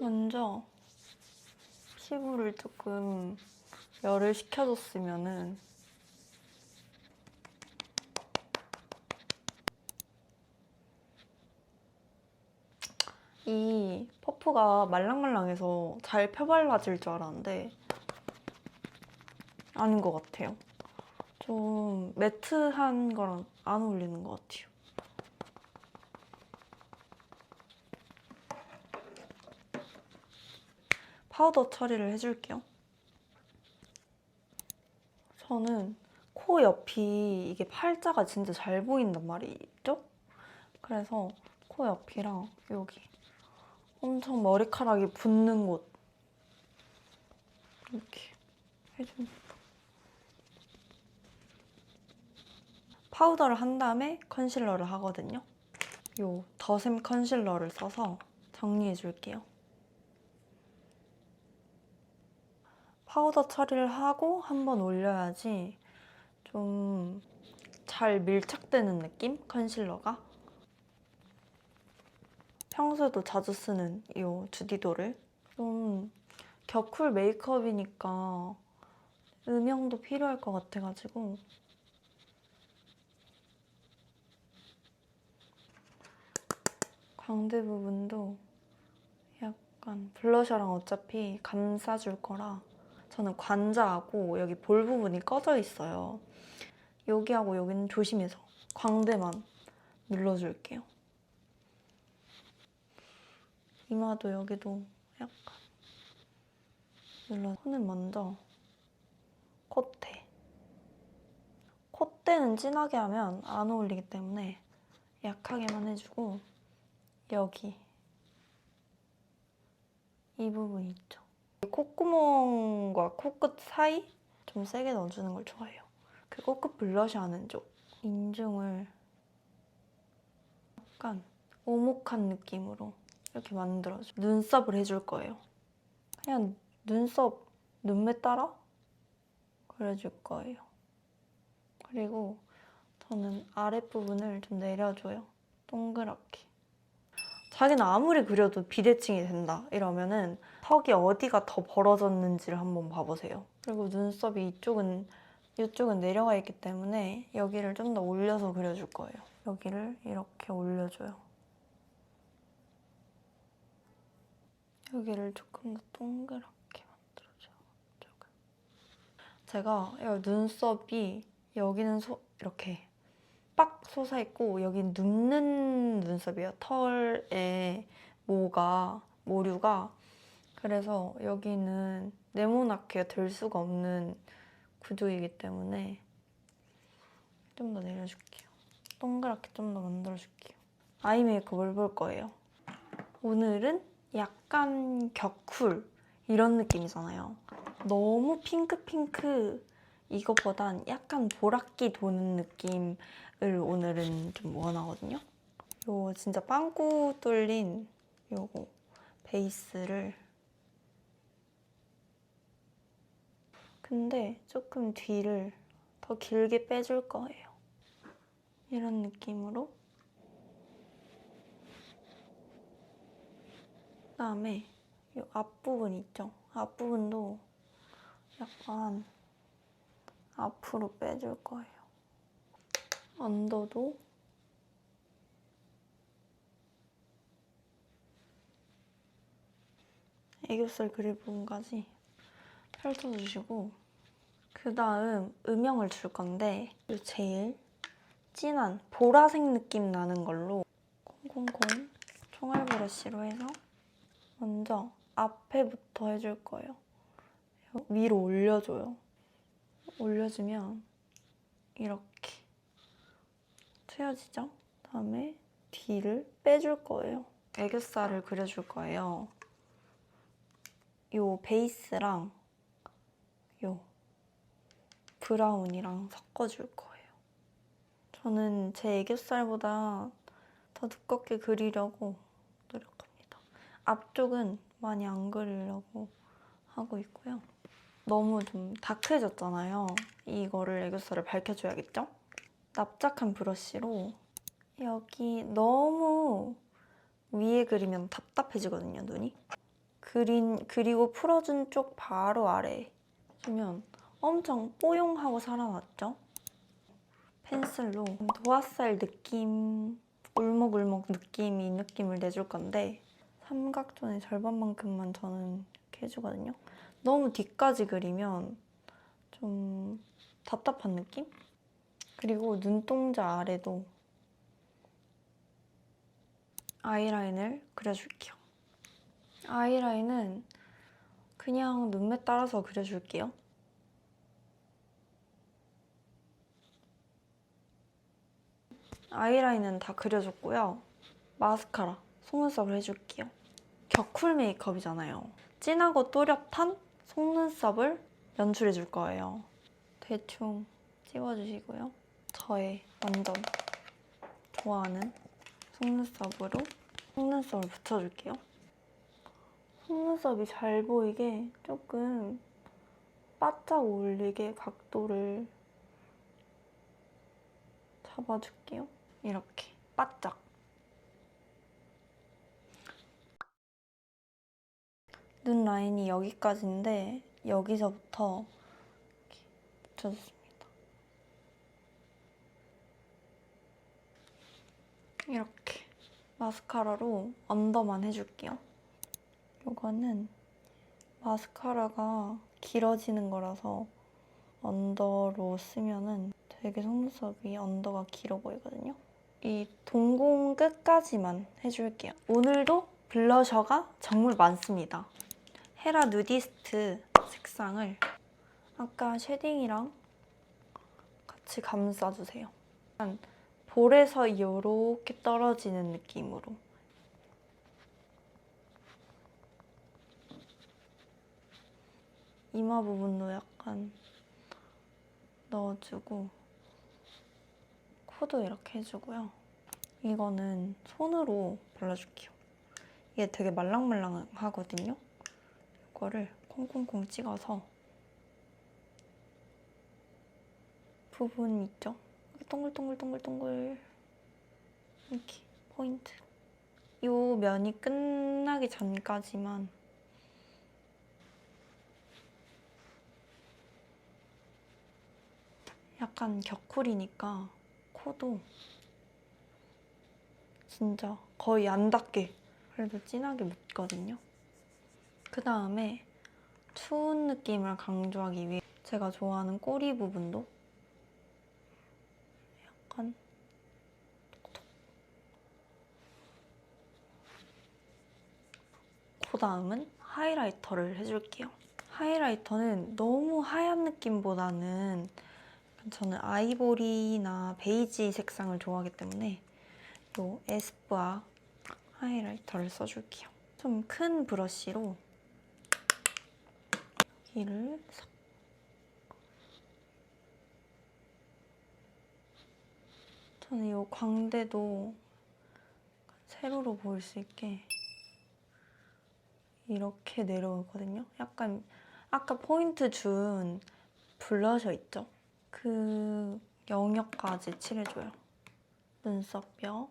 먼저 피부를 조금 열을 식혀줬으면은 이 퍼프가 말랑말랑해서 잘 펴발라질 줄 알았는데 아닌 것 같아요. 좀 매트한 거랑 안 어울리는 것 같아요. 파우더 처리를 해줄게요. 저는 코 옆이 이게 팔자가 진짜 잘 보인단 말이죠? 그래서 코 옆이랑 여기 엄청 머리카락이 붙는 곳 이렇게 해줍니다. 파우더를 한 다음에 컨실러를 하거든요. 요 더샘 컨실러를 써서 정리해 줄게요. 파우더 처리를 하고 한번 올려야지 좀 잘 밀착되는 느낌? 컨실러가. 평소에도 자주 쓰는 이 주디도를 좀 격쿨 메이크업이니까 음영도 필요할 것 같아가지고 광대 부분도 약간 블러셔랑 어차피 감싸줄 거라 저는 관자하고 여기 볼 부분이 꺼져 있어요. 여기하고 여기는 조심해서 광대만 눌러줄게요. 이마도 여기도 약간 눌러. 손은 먼저 콧대. 콧대는 진하게 하면 안 어울리기 때문에 약하게만 해주고 여기 이 부분 있죠. 콧구멍과 코끝 사이 좀 세게 넣어주는 걸 좋아해요. 그 코끝 블러셔 하는 쪽 인중을 약간 오목한 느낌으로 이렇게 만들어줘. 눈썹을 해줄 거예요. 그냥 눈썹 눈매 따라 그려줄 거예요. 그리고 저는 아랫부분을 좀 내려줘요. 동그랗게. 자기는 아무리 그려도 비대칭이 된다 이러면은 턱이 어디가 더 벌어졌는지를 한번 봐보세요. 그리고 눈썹이 이쪽은 이쪽은 내려가 있기 때문에 여기를 좀 더 올려서 그려줄 거예요. 여기를 이렇게 올려줘요. 여기를 조금 더 동그랗게 만들어줘요. 제가 이 눈썹이 여기는 소, 이렇게 빡 솟아있고 여긴 눕는 눈썹이에요. 털에 모가, 모류가. 그래서 여기는 네모나게 될 수가 없는 구조이기 때문에 좀 더 내려줄게요. 동그랗게 좀 더 만들어줄게요. 아이 메이크업을 볼 거예요. 오늘은 약간 격쿨 이런 느낌이잖아요. 너무 핑크핑크 이것보단 약간 보랏기 도는 느낌을 오늘은 좀 원하거든요. 요 진짜 빵꾸 뚫린 요거 베이스를 근데 조금 뒤를 더 길게 빼줄 거예요. 이런 느낌으로 그다음에 이 앞부분 있죠? 앞부분도 약간 앞으로 빼줄 거예요. 언더도 애교살 그릴 부분까지 펼쳐주시고 그 다음 음영을 줄 건데 이 제일 진한 보라색 느낌 나는 걸로 콩콩콩 총알 브러쉬로 해서 먼저 앞에부터 해줄 거예요. 위로 올려줘요. 올려주면 이렇게 트여지죠? 다음에 뒤를 빼줄 거예요. 애교살을 그려줄 거예요. 요 베이스랑 요 브라운이랑 섞어줄 거예요. 저는 제 애교살보다 더 두껍게 그리려고 노력합니다. 앞쪽은 많이 안 그리려고 하고 있고요. 너무 좀 다크해졌잖아요. 이거를 애교살을 밝혀줘야겠죠? 납작한 브러쉬로 여기 너무 위에 그리면 답답해지거든요, 눈이. 그린, 그리고 풀어준 쪽 바로 아래 주면 엄청 뽀용하고 살아났죠? 펜슬로 도화살 느낌, 울먹울먹 느낌 이 느낌을 내줄 건데 삼각존의 절반만큼만 저는 이렇게 해주거든요. 너무 뒤까지 그리면 좀 답답한 느낌? 그리고 눈동자 아래도 아이라인을 그려줄게요. 아이라인은 그냥 눈매 따라서 그려줄게요. 아이라인은 다 그려줬고요. 마스카라, 속눈썹을 해줄게요. 격쿨 메이크업이잖아요. 진하고 또렷한 속눈썹을 연출해 줄 거예요. 대충 찝어주시고요. 저의 완전 좋아하는 속눈썹으로 속눈썹을 붙여줄게요. 속눈썹이 잘 보이게 조금 바짝 올리게 각도를 잡아줄게요. 이렇게 바짝. 눈 라인이 여기까지인데 여기서부터 이렇게 붙여줬습니다. 이렇게 마스카라로 언더만 해줄게요. 이거는 마스카라가 길어지는 거라서 언더로 쓰면은 되게 속눈썹이 언더가 길어 보이거든요. 이 동공 끝까지만 해줄게요. 오늘도 블러셔가 정말 많습니다. 헤라 누디스트 색상을 아까 쉐딩이랑 같이 감싸주세요. 볼에서 이렇게 떨어지는 느낌으로. 이마 부분도 약간 넣어주고 코도 이렇게 해주고요. 이거는 손으로 발라줄게요. 이게 되게 말랑말랑하거든요. 이거를 콩콩콩 찍어서 부분 있죠? 동글동글동글동글 이렇게 포인트. 이 면이 끝나기 전까지만 약간 격쿨이니까 코도 진짜 거의 안 닿게 그래도 진하게 묻거든요. 그 다음에 추운 느낌을 강조하기 위해 제가 좋아하는 꼬리 부분도 약간. 그 다음은 하이라이터를 해줄게요. 하이라이터는 너무 하얀 느낌보다는 저는 아이보리나 베이지 색상을 좋아하기 때문에 이 에스쁘아 하이라이터를 써줄게요. 좀 큰 브러쉬로 여 기를 싹 저는 이 광대도 세로로 보일 수 있게 이렇게 내려오거든요. 약간 아까 포인트 준 블러셔 있죠? 그 영역까지 칠해줘요. 눈썹 뼈.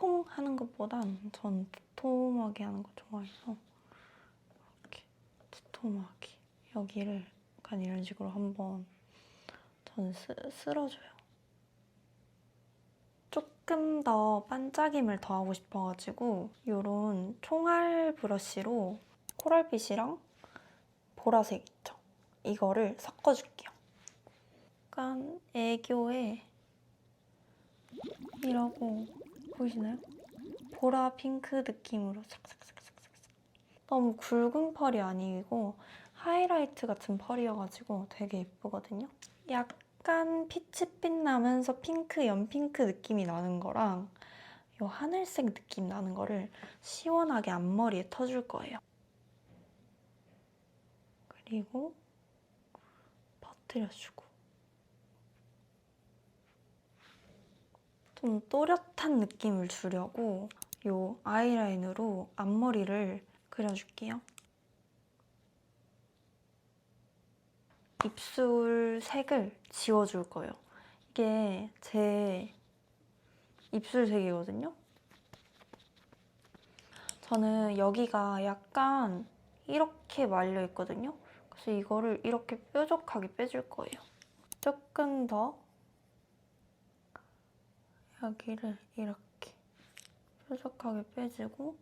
콩 하는 것보단 전 두툼하게 하는 거 좋아해서 이렇게 두툼하게 여기를 약간 이런 식으로 한번 저는 쓰, 쓸어줘요. 조금 더 반짝임을 더하고 싶어가지고 이런 총알 브러쉬로 코랄빛이랑 보라색 있죠? 이거를 섞어줄게요. 약간 애교에 이라고 보이시나요? 보라 핑크 느낌으로 싹싹싹싹싹 너무 굵은 펄이 아니고 하이라이트 같은 펄이어가지고 되게 예쁘거든요. 약간 피치빛 나면서 핑크, 연핑크 느낌이 나는 거랑 이 하늘색 느낌 나는 거를 시원하게 앞머리에 터줄 거예요. 그리고 퍼뜨려주고 좀 또렷한 느낌을 주려고 이 아이라인으로 앞머리를 그려줄게요. 입술 색을 지워줄 거예요. 이게 제 입술 색이거든요. 저는 여기가 약간 이렇게 말려 있거든요. 그래서 이거를 이렇게 뾰족하게 빼줄 거예요. 조금 더 여기를 이렇게 뾰족하게 빼주고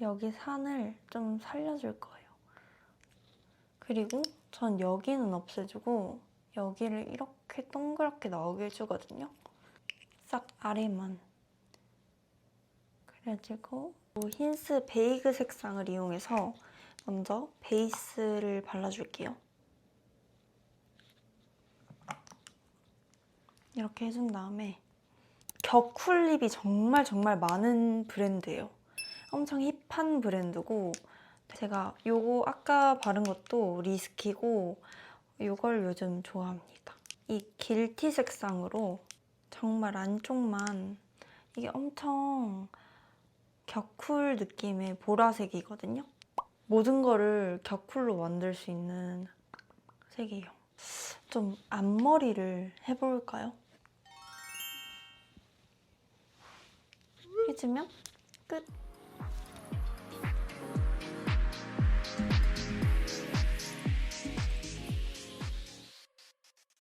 여기 산을 좀 살려줄 거예요. 그리고 전 여기는 없애주고 여기를 이렇게 동그랗게 나오게 해주거든요. 싹 아래만. 그래가지고 힌스 베이그 색상을 이용해서 먼저 베이스를 발라줄게요. 이렇게 해준 다음에 격쿨립이 정말 정말 많은 브랜드예요. 엄청 힙한 브랜드고 제가 요거 아까 바른 것도 리스키고 요걸 요즘 좋아합니다. 이 길티 색상으로 정말 안쪽만 이게 엄청 격쿨 느낌의 보라색이거든요. 모든 거를 격쿨로 만들 수 있는 색이에요. 좀 앞머리를 해볼까요? 해주면 끝!